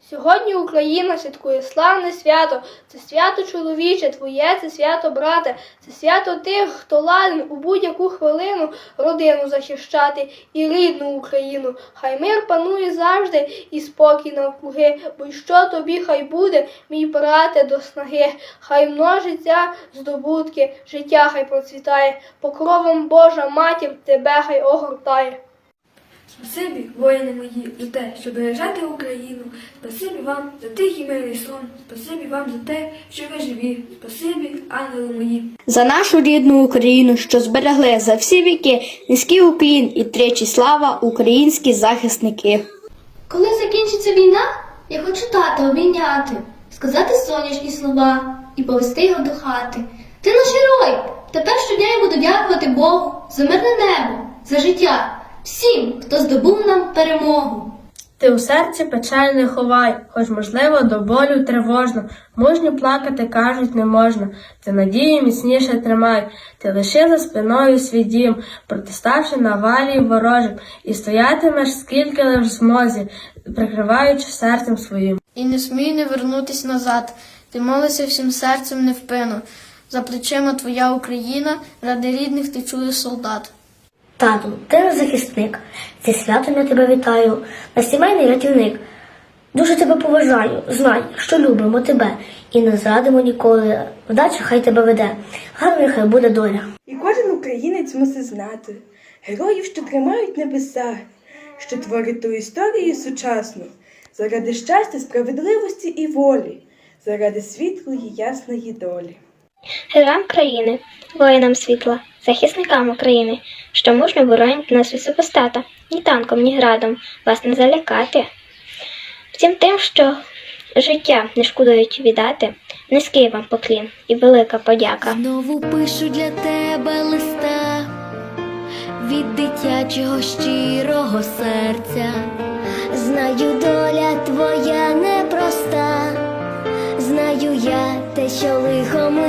Сьогодні Україна святкує славне свято. Це свято чоловіче, твоє це свято брате, це свято тих, хто ладен у будь-яку хвилину родину захищати і рідну Україну. Хай мир панує завжди і спокій навкруги, бо й що тобі хай буде, мій брате, до снаги. Хай множиться здобутки, життя хай процвітає, покровом Божа матір тебе хай огортає. Спасибі, воїни мої, за те, що бережете Україну. Спасибі вам за тихий мирний сон. Спасибі вам за те, що ви живі. Спасибі, ангели мої. За нашу рідну Україну, що зберегли за всі віки, низький уклін і тричі слава українські захисники. Коли закінчиться війна, я хочу тата обійняти, сказати сонячні слова і повести його до хати. Ти наш герой! Тепер щодня я буду дякувати Богу за мирне небо, за життя, всім, хто здобув нам перемогу. Ти у серці печаль не ховай, хоч можливо до болю тривожно. Мужньо плакати кажуть не можна. Ти надію міцніше тримай. Ти лиши за спиною свій дім, протиставши навалі ворожим, і стоятимеш скільки лиш змозі, прикриваючи серцем своїм. І не смій не вернутись назад. Ти молишся всім серцем невпину. За плечима твоя Україна, ради рідних ти чуєш солдат. Тату, ти наш захисник. Зі святом я тебе вітаю, на сімейний рятівник. Дуже тебе поважаю, знай, що любимо тебе і не зрадимо ніколи. Вдача хай тебе веде, гарною хай буде доля. І кожен українець мусить знати героїв, що тримають небеса, що творять ту історію сучасну, заради щастя, справедливості і волі, заради світлої ясної долі. Героям країни, воїнам світла, захисникам України, що мужньо боронять нас від супостата, ні танком, ні градом вас не залякати. Всім тим, що життя не шкодують віддати, низький вам поклін і велика подяка. Знову пишу для тебе листа від дитячого щирого серця. Знаю, доля твоя непроста. Знаю я те, що лихо минеться.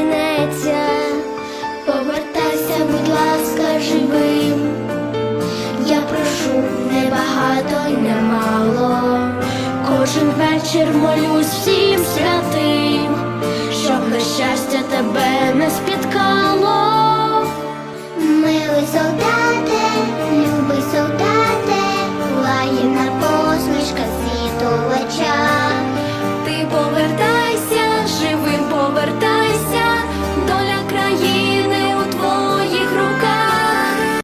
Небагато й немало. Кожен вечір молюсь всім святим,